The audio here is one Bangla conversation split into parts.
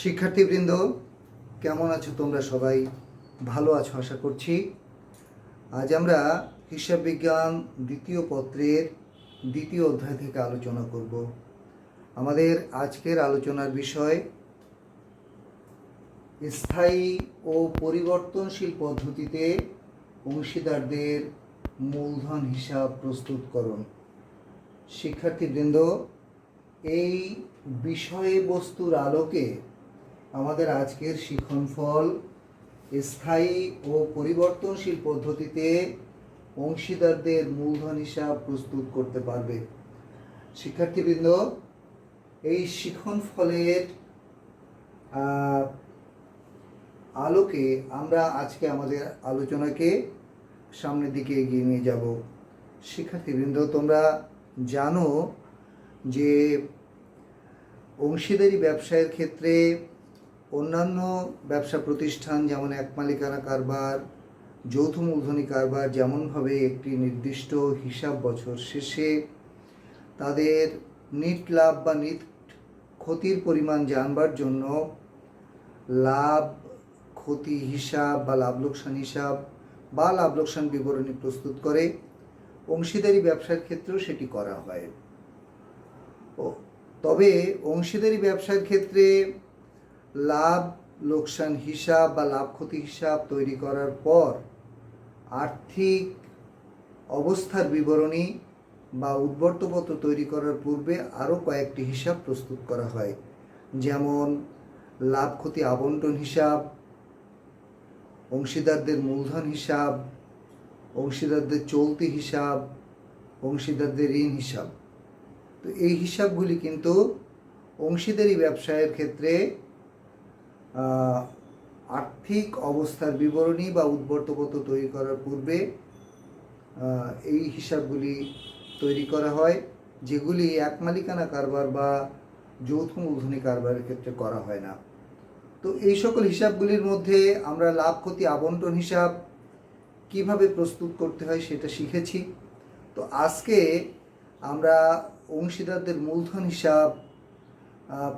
শিক্ষার্থীবৃন্দ, কেমন আছো তোমরা সবাই? ভালো আছো, আশা করছি। আজ আমরা হিসাব বিজ্ঞান দ্বিতীয় পত্রের দ্বিতীয় অধ্যায় থেকে আলোচনা করব। আমাদের আজকের আলোচনার বিষয় স্থায়ী ও পরিবর্তনশীল পদ্ধতিতে অংশীদারদের মূলধন হিসাব প্রস্তুতকরণ। শিক্ষার্থীবৃন্দ, এই বিষয়বস্তুর আলোকে আমাদের আজকের শিক্ষণফল স্থায়ী ও পরিবর্তনশীল পদ্ধতিতে অংশীদারদের মূলধন হিসাব প্রস্তুত করতে পারবে। শিক্ষার্থীবৃন্দ এই শিক্ষণফলের আহ, আলোকে আমরা আজকে আমাদের আলোচনাকে সামনের দিকে এগিয়ে নিয়ে যাব। শিক্ষার্থীবৃন্দ তোমরা জানো যে অংশীদারি ব্যবসায়ের ক্ষেত্রে অন্যান্য ব্যবসা প্রতিষ্ঠান যেমন এক মালিকানা কারবার, যৌথ মূলধনী কারবার যেমনভাবে একটি নির্দিষ্ট হিসাব বছর শেষে তাদের নিট লাভ বা নিট ক্ষতির পরিমাণ জানবার জন্য লাভ, ক্ষতি হিসাব বা লাভ লোকসান হিসাব বা লাভ লোকসান বিবরণী প্রস্তুত করে অংশীদারি ব্যবসার ক্ষেত্রেও সেটি করা হয়। ও, তবে অংশীদারি ব্যবসার ক্ষেত্রে লাভ, লোকসান হিসাব বা লাভ ক্ষতি হিসাব তৈরি করার পর আর্থিক অবস্থার বিবরণী বা উদ্বর্তপত্র তৈরি করার পূর্বে আরও কয়েকটি হিসাব প্রস্তুত করা হয়। যেমন, লাভ ক্ষতি আবন্টন হিসাব, অংশীদারদের মূলধন হিসাব, অংশীদারদের চলতি হিসাব, অংশীদারদের ঋণ হিসাব। তো এই হিসাবগুলি কিন্তু অংশীদারি ব্যবসায়ের ক্ষেত্রে আর্থিক অবস্থার বিবরণী বা উদ্বর্তপত্র তৈরি করার পূর্বে এই হিসাবগুলি তৈরি করা হয়, যেগুলি এক মালিকানা কারবার বা যৌথ মূলধনী কারবারের ক্ষেত্রে করা হয় না। তো এই সকল হিসাবগুলির মধ্যে আমরা লাভ, ক্ষতি, আবন্টন হিসাব কীভাবে প্রস্তুত করতে হয় সেটা শিখেছি। তো আজকে আমরা অংশীদারদের মূলধন হিসাব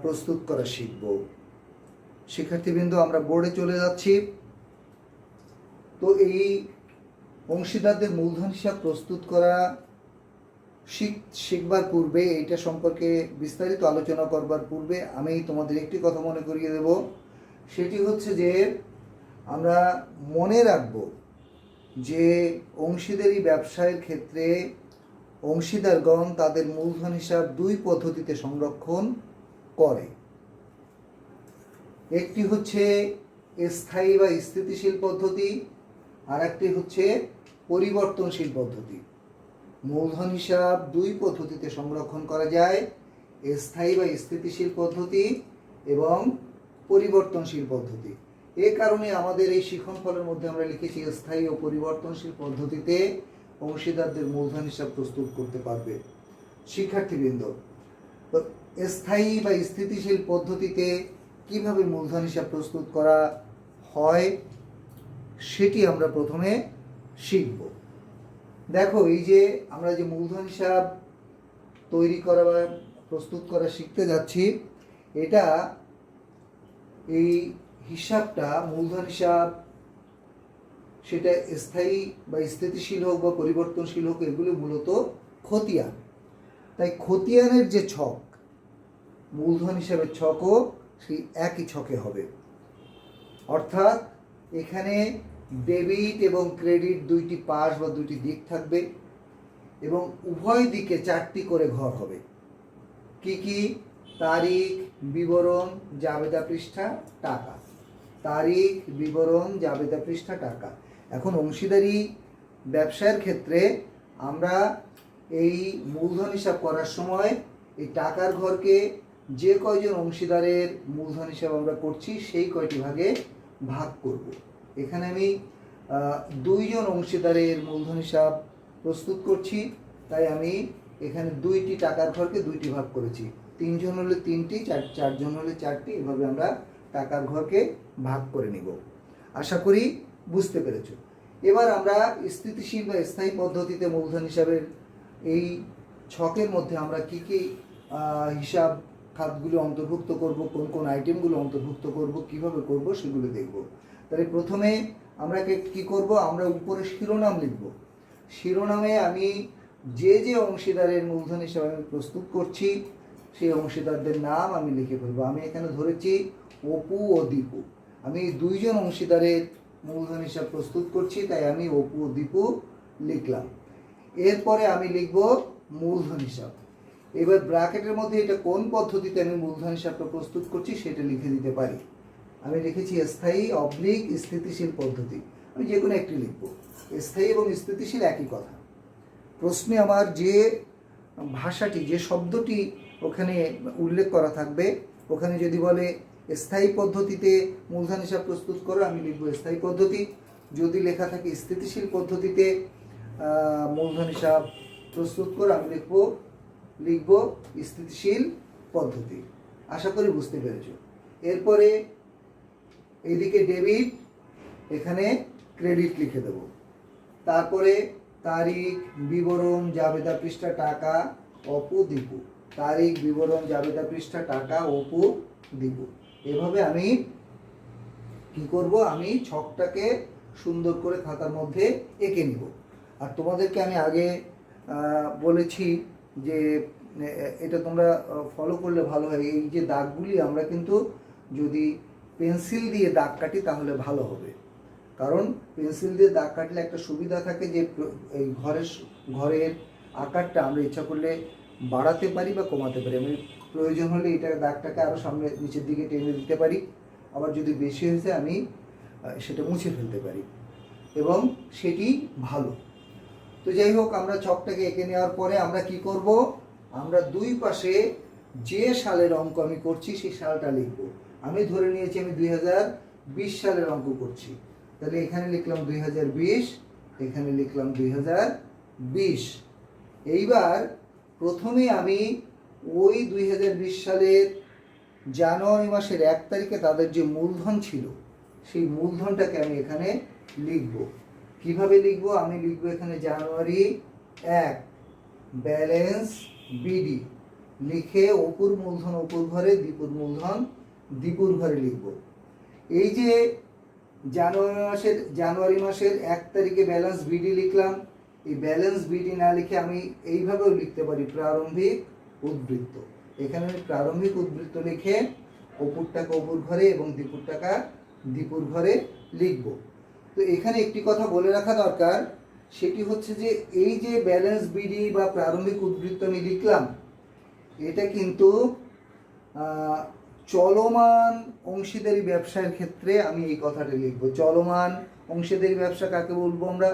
প্রস্তুত করা শিখব। শিক্ষার্থীবৃন্দ, আমরা বোর্ডে চলে যাচ্ছি। তো এই অংশীদারদের মূলধন হিসাব প্রস্তুত করা শিখ, শিখবার পূর্বে এইটা সম্পর্কে বিস্তারিত আলোচনা করবার পূর্বে আমি তোমাদের একটি কথা মনে করিয়ে দেব। সেটি হচ্ছে যে, আমরা মনে রাখব যে অংশীদারি ব্যবসায়ের ক্ষেত্রে অংশীদারগণ তাদের মূলধন হিসাব দুই পদ্ধতিতে সংরক্ষণ করে। একটি হচ্ছে স্থায়ী বা স্থিতিশীল পদ্ধতি আর একটি হচ্ছে পরিবর্তনশীল পদ্ধতি। মূলধন হিসাব দুই পদ্ধতিতে সংরক্ষণ করা যায়, স্থায়ী বা স্থিতিশীল পদ্ধতি এবং পরিবর্তনশীল পদ্ধতি। এ কারণে আমাদের এই শিখন ফলের মধ্যে আমরা লিখেছি, স্থায়ী ও পরিবর্তনশীল পদ্ধতিতে অংশীদারদের মূলধন হিসাব প্রস্তুত করতে পারবে। শিক্ষার্থীবৃন্দ, স্থায়ী বা স্থিতিশীল পদ্ধতিতে কীভাবে মূলধন হিসাব প্রস্তুত করা হয় সেটি আমরা প্রথমে শিখব। দেখো, এই যে আমরা যে মূলধন হিসাব তৈরি করা বা প্রস্তুত করা শিখতে যাচ্ছি, এটা এই হিসাবটা, মূলধন হিসাব, সেটা স্থায়ী বা স্থিতিশীল হোক বা পরিবর্তনশীল হোক, এগুলো মূলত খতিয়ান। তাই খতিয়ানের যে ছক, মূলধন হিসাবে ছকও সেই একই ছকে হবে। অর্থাৎ এখানে ডেবিট এবং ক্রেডিট দুইটি পাশ বা দুইটি দিক থাকবে এবং উভয় দিকে চারটি করে ঘর হবে। কি কি? তারিখ, বিবরণ, জাবেদা পৃষ্ঠা, টাকা। তারিখ, বিবরণ, জাবেদা পৃষ্ঠা, টাকা। এখন অংশীদারি ব্যবসায়ের ক্ষেত্রে আমরা এই মূলধন হিসাব করার সময় এই টাকার ঘরকে যে কয়জন অংশীদারের মূলধন হিসাব আমরা করছি, সেই কয়টি ভাগে ভাগ করব। এখানে আমি দুইজন অংশীদারের মূলধন হিসাব প্রস্তুত করছি, তাই আমি এখানে দুইটি টাকার ঘরকে দুইটি ভাগ করেছি। তিনজন হলে তিনটি, চার, চারজন হলে চারটি, এভাবে আমরা টাকার ঘরকে ভাগ করে নিব। আশা করি বুঝতে পেরেছ। এবার আমরা স্থিতিশীল বা স্থায়ী পদ্ধতিতে মূলধন হিসাবের এই ছকের মধ্যে আমরা কি কি হিসাব খাতগুলো অন্তর্ভুক্ত করব, কোন কোন আইটেমগুলো অন্তর্ভুক্ত করব, কীভাবে করব সেগুলো দেখব। তাহলে প্রথমে আমরা কে- করব? আমরা উপরে শিরোনাম লিখব। শিরোনামে আমি যে যে অংশীদারের মূলধন হিসাবে আমি প্রস্তুত করছি, সেই অংশীদারদের নাম আমি লিখে ফেলব। আমি এখানে ধরেছি অপু ও দীপু। আমি দুইজন অংশীদারের মূলধন হিসাব প্রস্তুত করছি, তাই আমি অপু ও দীপু লিখলাম। এরপরে আমি লিখব মূলধন হিসাব। এবার ব্র্যাকেটের মধ্যে এটা কোন পদ্ধতিতে আমি মূলধন হিসাবটা প্রস্তুত করছি সেটা লিখে দিতে পারি। আমি লিখেছি স্থায়ী অবলিক স্থিতিশীল পদ্ধতি। আমি যে কোনো একটি লিখব। স্থায়ী এবং স্থিতিশীল একই কথা। প্রশ্নে আমার যে ভাষাটি, যে শব্দটি ওখানে উল্লেখ করা থাকবে, ওখানে যদি বলে স্থায়ী পদ্ধতিতে মূলধন হিসাব প্রস্তুত করো, আমি লিখব স্থায়ী পদ্ধতি। যদি লেখা থাকে স্থিতিশীল পদ্ধতিতে মূলধন হিসাব প্রস্তুত করো, আমি লিখব লিখব স্থিতিশীল পদ্ধতি। আশা করি বুঝতে পেরেছ। এরপরে এইদিকে ডেবিট, এখানে ক্রেডিট লিখে দেব। তারপরে তারিখ, বিবরণ, জাবেদা পৃষ্ঠা, টাকা, অপু, দীপু। তারিখ, বিবরণ, জাবেদা পৃষ্ঠা, টাকা, অপু, দীপু। এভাবে আমি কি করব? আমি ছকটাকে সুন্দর করে খাতার মধ্যে এঁকে নিব। আর তোমাদেরকে আমি আগে বলেছি যে এটা তোমরা ফলো করলে ভালো হয়। এই যে দাগগুলি, আমরা কিন্তু যদি পেন্সিল দিয়ে দাগ কাটি, তাহলে ভালো হবে। কারণ পেন্সিল দিয়ে দাগ কাটলে একটা সুবিধা থাকে যে এই ঘরের ঘরের আকারটা আমরা ইচ্ছা করলে বাড়াতে পারি বা কমাতে পারি। আমি, প্রয়োজন হলে এটা দাগটাকে আরও সামনে, নিচের দিকে টেনে দিতে পারি। আবার যদি বেশি হয়েছে, আমি সেটা মুছে ফেলতে পারি। এবং সেটি ভালো। তো যাই হোক, আমরা ছকটাকে এঁকে নেওয়ার পরে আমরা কি করব? আমরা দুই পাশে যে সালের অঙ্ক আমি করছি, সেই সালটা লিখব। আমি ধরে নিয়েছি আমি দুই সালের অঙ্ক করছি। তাহলে এখানে লিখলাম দুই হাজার বিশ, এখানে লিখলাম দুই এইবার প্রথমে আমি ওই দুই হাজার বিশ সালের জানুয়ারি মাসের এক তারিখে তাদের যে মূলধন ছিল, সেই মূলধনটাকে আমি এখানে লিখব। কীভাবে লিখব? আমি লিখব এখানে জানুয়ারি এক ব্যালেন্স বিডি লিখে অপুর মূলধন অপুর ঘরে দীপুর মূলধন দীপুর ঘরে লিখব। এই যে জানুয়ারি মাসের জানুয়ারি মাসের এক তারিখে ব্যালেন্স বিডি লিখলাম। এই ব্যালেন্স বিডি না লিখে আমি এইভাবেও লিখতে পারি প্রারম্ভিক উদ্বৃত্ত। এখানে আমি প্রারম্ভিক উদ্বৃত্ত লিখে অপুর টাকা অপুর ঘরে এবং দীপুর টাকা দীপুর ঘরে লিখব। তো এখানে একটি কথা বলে রাখা দরকার, সেটি হচ্ছে যে এই যে ব্যালেন্স বিডি বা প্রারম্ভিক উদ্বৃত্ত আমি লিখলাম, এটা কিন্তু চলমান অংশীদারি ব্যবসার ক্ষেত্রে আমি এই কথাটা লিখব। চলমান অংশীদারি ব্যবসা কাকে বলব আমরা?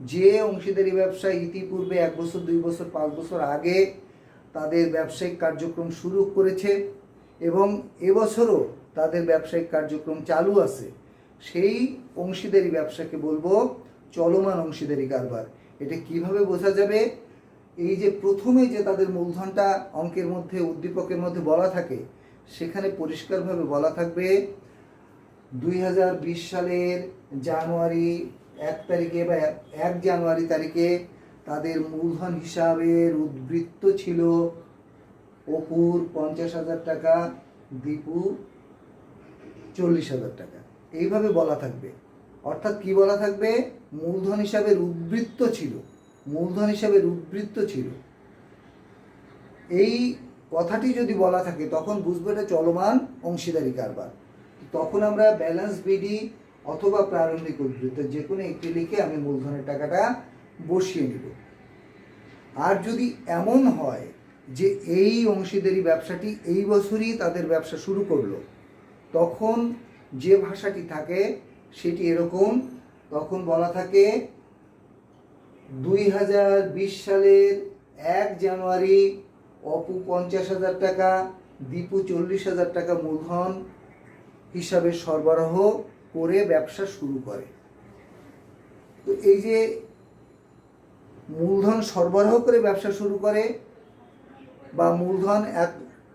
যে অংশীদারি ব্যবসা ইতিপূর্বে এক বছর, দুই বছর, পাঁচ বছর আগে তাদের ব্যবসায়িক কার্যক্রম শুরু করেছে এবং এবছরও তাদের ব্যবসায়িক কার্যক্রম চালু আছে। সেই অংশীদারি ব্যবসাকে বলব চলমান অংশীদারি কারবার। এটা কীভাবে বোঝা যাবে? এই যে প্রথমে যে তাদের মূলধনটা অঙ্কের মধ্যে, উদ্দীপকের মধ্যে বলা থাকে, সেখানে পরিষ্কারভাবে বলা থাকবে, দুই হাজার বিশ সালের জানুয়ারি এক তারিখে বা এক- জানুয়ারি তারিখে তাদের মূলধন হিসাবের উদ্বৃত্ত ছিল অপুর পঞ্চাশ হাজার টাকা, দীপু চল্লিশ হাজার টাকা। এইভাবে বলা থাকবে। অর্থাৎ কি বলা থাকবে? মূলধন হিসাবে উদ্বৃত্ত ছিল। মূলধন হিসাবে উদ্বৃত্ত ছিল। এই কথাটি যদি বলা থাকে, তখন বুঝব এটা চলমান অংশীদারি কারবার তখন আমরা ব্যালেন্স বিডি অথবা প্রারম্ভিক উদ্বৃত্ত যে কোনো একটি লিখে আমি মূলধনের টাকাটা বসিয়ে নিব। আর যদি এমন হয় যে এই অংশীদারি ব্যবসাটি এই বছরই তাদের ব্যবসা শুরু করল, তখন যে ভাষাটি থাকে, সেটি এরকম। তখন বলা থাকে, দুই হাজার বিশ সালের এক জানুয়ারি অপু পঞ্চাশ হাজার টাকা, দীপু চল্লিশ হাজার টাকা মূলধন হিসাবে সরবরাহ করে ব্যবসা শুরু করে। তো এই যে মূলধন সরবরাহ করে ব্যবসা শুরু করে, বা মূলধন এক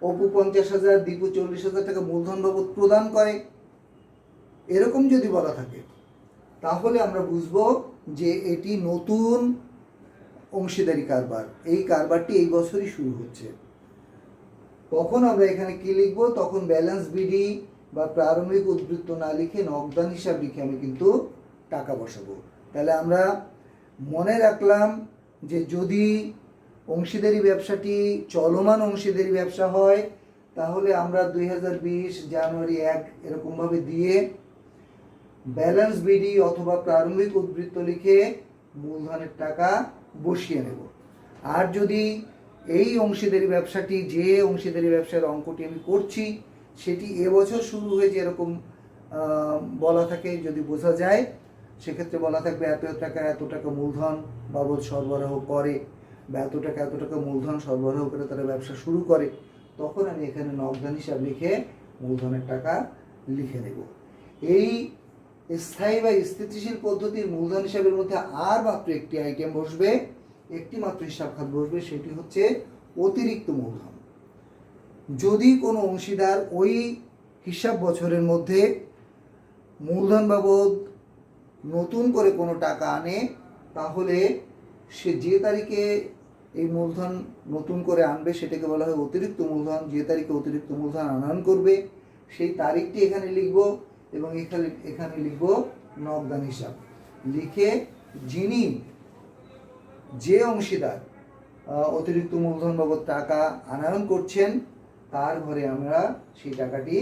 অপু পঞ্চাশ হাজার, দীপু চল্লিশ হাজার টাকা মূলধন বাবদ প্রদান করে এরকম যদি বলা থাকে, তাহলে আমরা বুঝব যে এটি নতুন অংশীদারি কারবার। এই কারবারটি এই বছরই শুরু হচ্ছে। কখন আমরা এখানে কি লিখব? তখন ব্যালেন্স বিডি বা প্রারম্ভিক উদ্বৃত্ত না লিখে নগদান হিসাব লিখে আমি কিন্তু টাকা বসাবো। তাহলে আমরা মনে রাখলাম যে যদি অংশীদারি ব্যবসাটি চলমান অংশীদারি ব্যবসা হয়, তাহলে আমরা দুই হাজার বিশ জানুয়ারি এক এরকমভাবে দিয়ে ব্যালেন্স বিডি অথবা প্রারম্ভিক উদ্বৃত্ত লিখে মূলধনের টাকা বসিয়ে নেব। আর যদি এই অংশীদারি ব্যবসাটি, যে অংশীদারি ব্যবসার অঙ্কটি আমি করছি, সেটি এবছর শুরু হয়ে যেরকম বলা থাকে, যদি বোঝা যায়, সেক্ষেত্রে বলা থাকবে এত টাকা এত টাকা মূলধন বাবদ সরবরাহ করে। বা এত টাকা এত টাকা মূলধন সরবরাহ করে তারা ব্যবসা শুরু করে, তখন আমি এখানে নগদান হিসাব লিখে মূলধনের টাকা লিখে নেব। এই স্থায়ী বা স্থিতিশীল পদ্ধতির মূলধন হিসাবের মধ্যে আর মাত্র একটি আইটেম বসবে একটি মাত্র হিসাব খাত বসবে, সেটি হচ্ছে অতিরিক্ত মূলধন। যদি কোনো অংশীদার ওই হিসাব বছরের মধ্যে মূলধন বাবদ নতুন করে কোনো টাকা আনে, তাহলে সে যে তারিখে এই মূলধন নতুন করে আনবে, সেটাকে বলা হয় অতিরিক্ত মূলধন। যে তারিখে অতিরিক্ত মূলধন আনয়ন করবে, সেই তারিখটি এখানে লিখব। এবং এখানে এখানে লিখব নগদান হিসাব। লিখে যিনি যে অংশীদার অতিরিক্ত মূলধন বাবদ টাকা আনয়ন করছেন, তার ঘরে আমরা সেই টাকাটি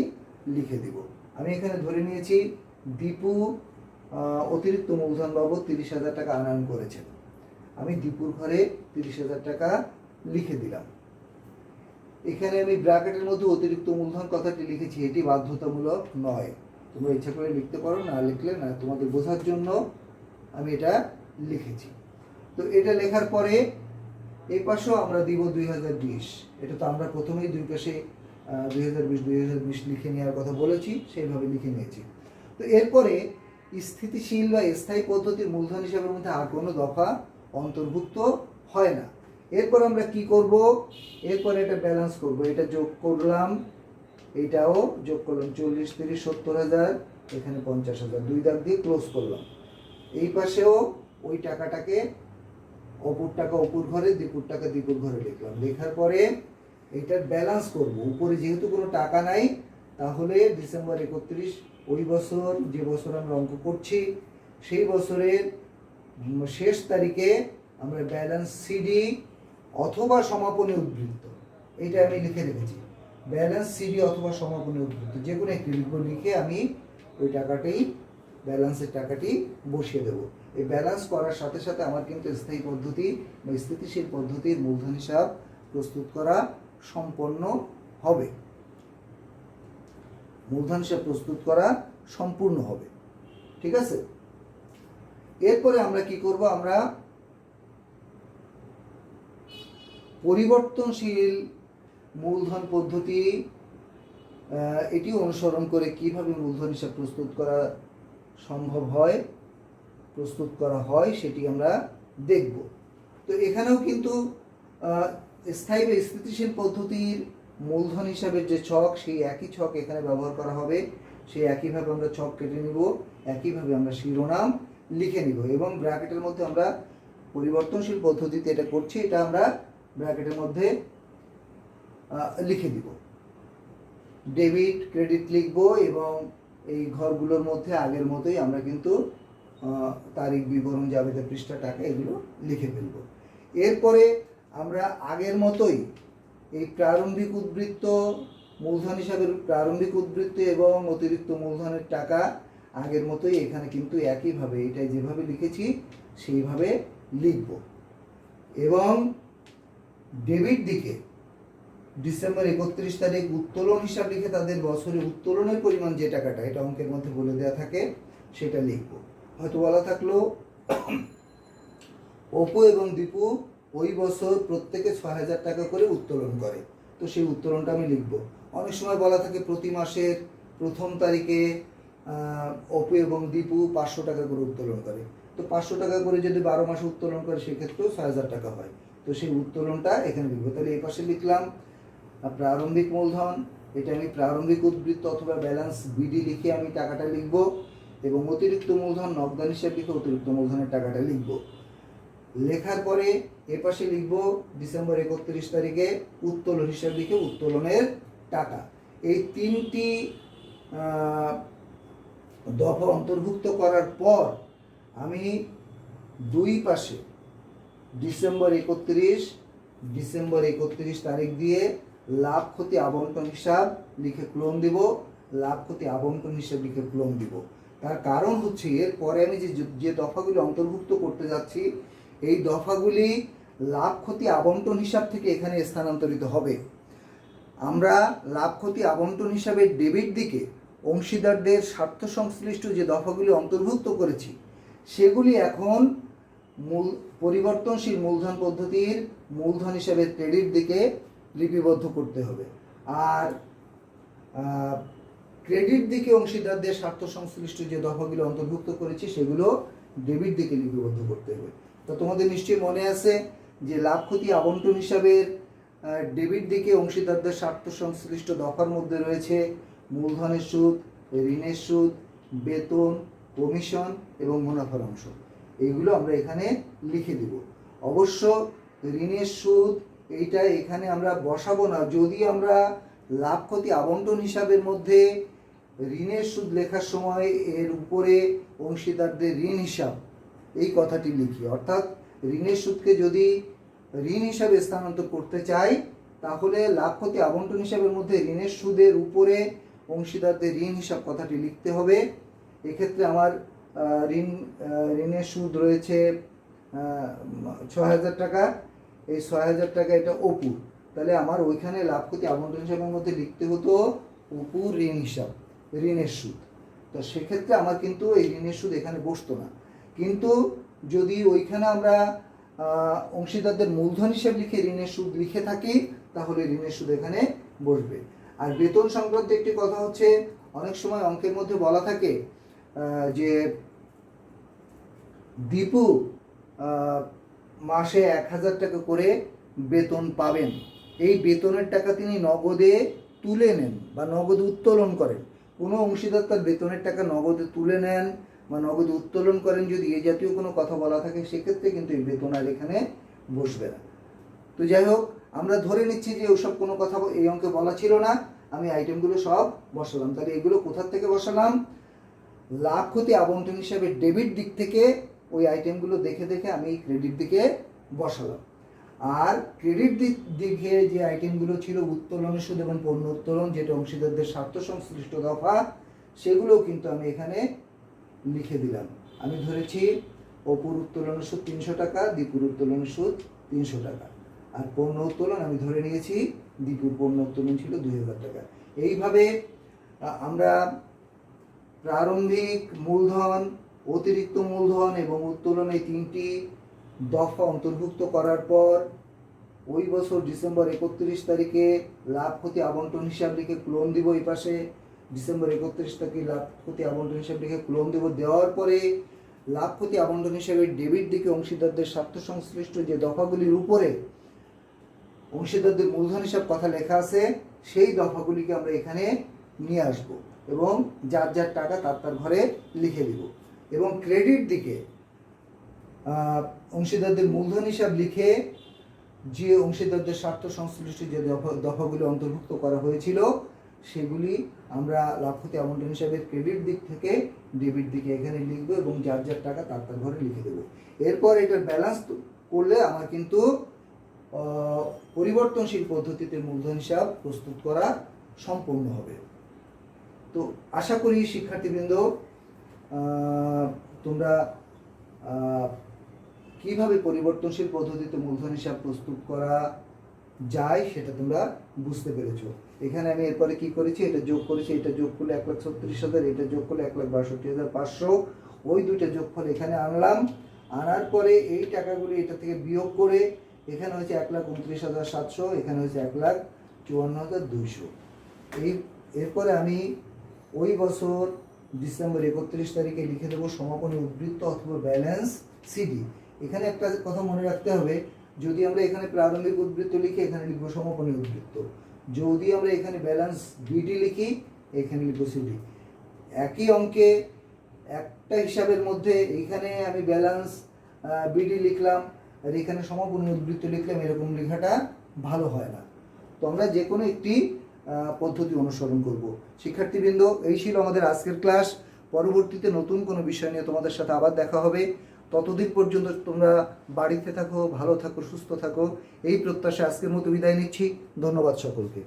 লিখে দিব। আমি এখানে ধরে নিয়েছি, দীপু অতিরিক্ত মূলধন বাবদ তিরিশ হাজার টাকা আনয়ন করেছেন। আমি দীপুর ঘরে তিরিশ হাজার টাকা লিখে দিলাম। এখানে আমি ব্র্যাকেটের মধ্যে অতিরিক্ত মূলধন কথাটি লিখেছি, এটি বাধ্যতামূলক নয়। তোমরা ইচ্ছা করে লিখতে পারো, না লিখলে না, তোমাদের বোঝার জন্য আমি এটা লিখেছি। তো এটা লেখার পরে এই পাশেও আমরা দিব দুই হাজার বিশ। এটা তো আমরা প্রথমেই দুই পাশে দুই হাজার বিশ, দুই হাজার বিশ লিখে নেওয়ার কথা বলেছি, সেইভাবে লিখে নিয়েছি। তো এরপরে স্থিতিশীল বা স্থায়ী পদ্ধতির মূলধন হিসাবের মধ্যে আর কোনো দফা অন্তর্ভুক্ত হয় না। এরপর আমরা কি করব? এরপর এটা ব্যালেন্স করব। এটা যোগ করলাম এটাও যোগ করলাম চল্লিশ, তিরিশ, সত্তর হাজার, এখানে পঞ্চাশ হাজার। দুই দাগ দিয়ে ক্লোজ করলাম। এই পাশেও ওই টাকাটাকে অপুর টাকা অপুর ঘরে দীপুর টাকা দীপুর ঘরে লিখলাম। লেখার পরে এইটার ব্যালেন্স করব। উপরে যেহেতু কোনো টাকা নাই, তাহলে ডিসেম্বর একত্রিশ, ওই বছর যে বছর আমরা অঙ্ক করছি, সেই বছরের শেষ তারিখে আমরা ব্যালেন্স সিডি অথবা সমাপনী উদ্বৃত্ত। এইটা আমি লিখে রেখেছি। ব্যালেন্স সিডি অথবা সমাপনী উদ্বৃত্ত যে কোনো একটি লিখব, লিখে আমি ওই টাকাটি, ব্যালেন্সের টাকাটি বসিয়ে দেবো। এই ব্যালেন্স করার সাথে সাথে আমার কিন্তু স্থায়ী পদ্ধতি বা স্থিতিশীল পদ্ধতির মূলধন হিসাব প্রস্তুত করা সম্পন্ন হবে। মূলধন হিসাব প্রস্তুত করা সম্পূর্ণ হবে। ঠিক আছে? এরপরে আমরা কি করব? আমরা পরিবর্তনশীল মূলধন পদ্ধতি এটি অনুসরণ করে কীভাবে মূলধন হিসাব প্রস্তুত করা সম্ভব হয়, প্রস্তুত করা হয়, সেটি আমরা দেখব। তো এখানেও কিন্তু স্থায়ী বা স্থিতিশীল পদ্ধতির মূলধন হিসাবের যে ছক, সেই একই ছক এখানে ব্যবহার করা হবে। সেই একইভাবে আমরা ছক কেটে নিব, একইভাবে আমরা শিরোনাম লিখে নিব এবং ব্র্যাকেটের মধ্যে আমরা পরিবর্তনশীল পদ্ধতিতে এটা করছি। এটা আমরা ব্র্যাকেটের মধ্যে লিখে দিব। ডেবিট, ক্রেডিট লিখব এবং এই ঘরগুলোর মধ্যে আগের মতোই আমরা কিন্তু তারিখ, বিবরণ জাবেদা পৃষ্ঠা, টাকা এগুলো লিখে ফেলব। এরপরে আমরা আগের মতোই এই প্রারম্ভিক উদ্বৃত্ত, মূলধন হিসাবের প্রারম্ভিক উদ্বৃত্ত এবং অতিরিক্ত মূলধনের টাকা আগের মতোই এখানে কিন্তু একইভাবে এটাই যেভাবে লিখেছি সেইভাবে লিখব। এবং ডেবিট দিকে ডিসেম্বর একত্রিশ তারিখ উত্তোলন হিসাব লিখে তাদের বছরে উত্তোলনের পরিমাণ যে টাকাটা, এটা অঙ্কের মধ্যে বলে দেওয়া থাকে, সেটা লিখব। হয়তো বলা থাকল, অপু এবং দীপু ওই বছর প্রত্যেকে ছয় হাজার টাকা করে উত্তোলন করে। তো সেই উত্তোলনটা আমি লিখব। অনেক সময় বলা থাকে প্রতি মাসের প্রথম তারিখে অপু এবং দীপু পাঁচশো টাকা করে উত্তোলন করে। তো পাঁচশো টাকা করে যদি বারো মাসে উত্তোলন করে, সেক্ষেত্রেও ছয় হাজার টাকা হয়। তো সেই উত্তোলনটা এখানে লিখব। তাহলে এই পাশে লিখলাম প্রারম্ভিক মূলধন, এটা আমি প্রারম্ভিক উদ্বৃত্ত অথবা ব্যালেন্স বিডি লিখে আমি টাকাটা লিখব এবং অতিরিক্ত মূলধন নগদান হিসাব লিখে অতিরিক্ত মূলধনের টাকাটা লিখব। লেখার পরে এ পাশে লিখব ডিসেম্বর একত্রিশ তারিখে উত্তোলন হিসাব লিখে উত্তোলনের টাকা। এই তিনটি দফা অন্তর্ভুক্ত করার পর আমি দুই পাশে ডিসেম্বর একত্রিশ ডিসেম্বর একত্রিশ তারিখ দিয়ে লাভ, ক্ষতি আবন্টন হিসাব লিখে ক্লোন দিব, লাভ, ক্ষতি আবন্টন হিসাব লিখে ক্লোন দিব। তার কারণ হচ্ছে এর পরে আমি যে যে দফাগুলি অন্তর্ভুক্ত করতে যাচ্ছি, এই দফাগুলি লাভ, ক্ষতি আবন্টন হিসাব থেকে এখানে স্থানান্তরিত হবে। আমরা লাভ, ক্ষতি আবন্টন হিসাবে ডেবিট দিকে অংশীদারদের স্বার্থ সংশ্লিষ্ট যে দফাগুলি অন্তর্ভুক্ত করেছি, সেগুলি এখন মূল, পরিবর্তনশীল মূলধন পদ্ধতির মূলধন হিসাবে ক্রেডিট দিকে লিপিবদ্ধ করতে হবে। আর ক্রেডিট দিকে অংশীদারদের স্বার্থ সংশ্লিষ্ট যে দফাগুলো অন্তর্ভুক্ত করেছি সেগুলো ডেবিট দিকে লিপিবদ্ধ করতে হবে। তো তোমাদের নিশ্চয়ই মনে আছে যে লাভ ক্ষতি আবন্টন হিসাবের আহ, ডেবিট দিকে অংশীদারদের স্বার্থ সংশ্লিষ্ট দফার মধ্যে রয়েছে মূলধনের সুদ ঋণের সুদ বেতন কমিশন এবং মুনাফার অংশ। এইগুলো আমরা এখানে লিখে দেব। অবশ্য ঋণের সুদ এইটা এখানে আমরা বসাবো না। যদি আমরা লাভ ক্ষতি আবন্টন হিসাবের মধ্যে ঋণের সুদ লেখার সময় এর উপরে অংশীদারদের ঋণ হিসাব, এই কথাটি লিখি। অর্থাৎ ঋণের সুদকে যদি ঋণ হিসাবে স্থানান্তর করতে চাই, তাহলে লাভ ক্ষতি আবন্টন হিসাবের মধ্যে ঋণের সুদের উপরে অংশীদারদের ঋণ হিসাব কথাটি লিখতে হবে। এক্ষেত্রে আমার ঋণ ঋণের সুদ রয়েছে ছ হাজার টাকা। এই ছয় হাজার টাকা এটা অপুর। তাহলে আমার ওইখানে লাভ ক্ষতি আবন্টন হিসাবের মধ্যে লিখতে হতো অপুর ঋণ হিসাব, ঋণের সুদ। তো সেক্ষেত্রে আমার কিন্তু এই ঋণের সুদ এখানে বসতো না। কিন্তু যদি ওইখানে আমরা অংশীদারদের মূলধন হিসেব লিখে ঋণের সুদ লিখে থাকি, তাহলে ঋণের সুদ এখানে বসবে। আর বেতন সংক্রান্ত একটি কথা হচ্ছে, অনেক সময় অঙ্কের মধ্যে বলা থাকে যে দীপু মাসে এক হাজার টাকা করে বেতন পাবেন। এই বেতনের টাকা তিনি নগদে তুলে নেন বা নগদে উত্তোলন করেন। কোনো অংশীদার তার বেতনের টাকা নগদে তুলে নেন বা নগদে উত্তোলন করেন যদি এ জাতীয় কোনো কথা বলা থাকে, সেক্ষেত্রে কিন্তু এই বেতন আর এখানে বসবে না। তো যাই হোক, আমরা ধরে নিচ্ছি যে ওসব কোনো কথা এই অঙ্কে বলা ছিল না। আমি আইটেমগুলো সব বসালাম। তাহলে এগুলো কোথার থেকে বসালাম? লাভ ক্ষতি আবন্টন হিসাবে ডেবিট দিক থেকে ওই আইটেমগুলো দেখে দেখে আমি ক্রেডিট দিকে বসালাম। আর ক্রেডিট দিক, দিকে যে আইটেমগুলো ছিল উত্তোলন সুদ এবং পণ্য উত্তোলন, যেটা অংশীদারদের স্বার্থ সংশ্লিষ্ট দফা সেগুলোও কিন্তু আমি এখানে লিখে দিলাম। আমি ধরেছি অপুর উত্তোলনের সুদ তিনশো টাকা, দীপুর উত্তোলনের সুদ তিনশো টাকা। আর পণ্য উত্তোলন আমি ধরে নিয়েছি, দীপুর পণ্য উত্তোলন ছিল দুই হাজার টাকা। এইভাবে আমরা প্রারম্ভিক মূলধন অতিরিক্ত মূলধন এবং উত্তোলন তিনটি দফা অন্তর্ভুক্ত করার পর ওই বছর ডিসেম্বর একত্রিশ তারিখে লাভ, ক্ষতি, আবন্টন হিসাব লিখে ক্লোন দিব এই পাশে। ডিসেম্বর একত্রিশ তারিখে লাভ, ক্ষতি, আবন্টন হিসাব লিখে ক্লোন দেব। দেওয়ার পরে লাভ, ক্ষতি, আবন্টন হিসাবে ডেবিট দিকে অংশীদারদের স্বার্থ সংশ্লিষ্ট যে দফাগুলির উপরে অংশীদারদের মূলধন হিসাব কথা লেখা আছে, সেই দফাগুলিকে আমরা এখানে নিয়ে আসব এবং যার যার টাকা তার তার ঘরে লিখে দিব। এবং ক্রেডিট দিকে অংশীদারদের মূলধন হিসাব লিখে যে অংশীদারদের স্বার্থ সংশ্লিষ্ট যে দফা, দফাগুলি অন্তর্ভুক্ত করা হয়েছিল, সেগুলি আমরা লাভ আমন্ত্রণ হিসাবে ক্রেডিট দিক থেকে ডেবিট দিকে এখানে লিখব এবং যার যার টাকা তার তার ঘরে লিখে দেবো। এরপর এটার ব্যালেন্স করলে আমার কিন্তু পরিবর্তনশীল পদ্ধতিতে মূলধন হিসাব প্রস্তুত করা সম্পূর্ণ হবে। তো আশা করি শিক্ষার্থীবৃন্দ তোমরা কীভাবে পরিবর্তনশীল পদ্ধতিতে মূলধন হিসাব প্রস্তুত করা যায় সেটা তোমরা বুঝতে পেরেছ। এখানে আমি এরপরে কি করেছি? এটা যোগ করেছি, এটা যোগ করলে এক লাখ ছত্রিশ হাজার, এটা যোগ করলে এক লাখ বাষট্টি হাজার পাঁচশো। ওই দুইটা যোগফল এখানে আনলাম। আনার পরে এই টাকাগুলি এটা থেকে বিয়োগ করে এখানে হয়েছে এক লাখ উনত্রিশ হাজার সাতশো, এখানে হয়েছে এক লাখ চুয়ান্ন হাজার দুইশো। এই, এরপরে আমি ওই বছর ডিসেম্বর একত্রিশ তারিখে লিখে দেবো সমাপনী উদ্বৃত্ত অথবা ব্যালেন্স সিডি। এখানে একটা কথা মনে রাখতে হবে, যদি আমরা এখানে প্রারম্ভিক উদ্বৃত্ত লিখি, এখানে লিখব সমাপনী উদ্বৃত্ত। যদি আমরা এখানে ব্যালেন্স বিডি লিখি, এখানে লিখব সিডি। একই অঙ্কে একটা হিসাবের মধ্যে এখানে আমি ব্যালেন্স বিডি লিখলাম, আর এখানে সমাপনী উদ্বৃত্ত লিখলাম, এরকম লেখাটা ভালো হয় না। তো আমরা যে কোনো একটি পদ্ধতি অনুসরণ করব। শিক্ষার্থীবৃন্দ, এই ছিল আমাদের আজকের ক্লাস। পরবর্তীতে নতুন কোনো বিষয় নিয়ে তোমাদের সাথে আবার দেখা হবে। ততদিন পর্যন্ত তোমরা বাড়িতে থাকো, ভালো থাকো, সুস্থ থাকো। এই প্রত্যাশা আজকের মতো বিদায় নিচ্ছি। ধন্যবাদ সকলকে।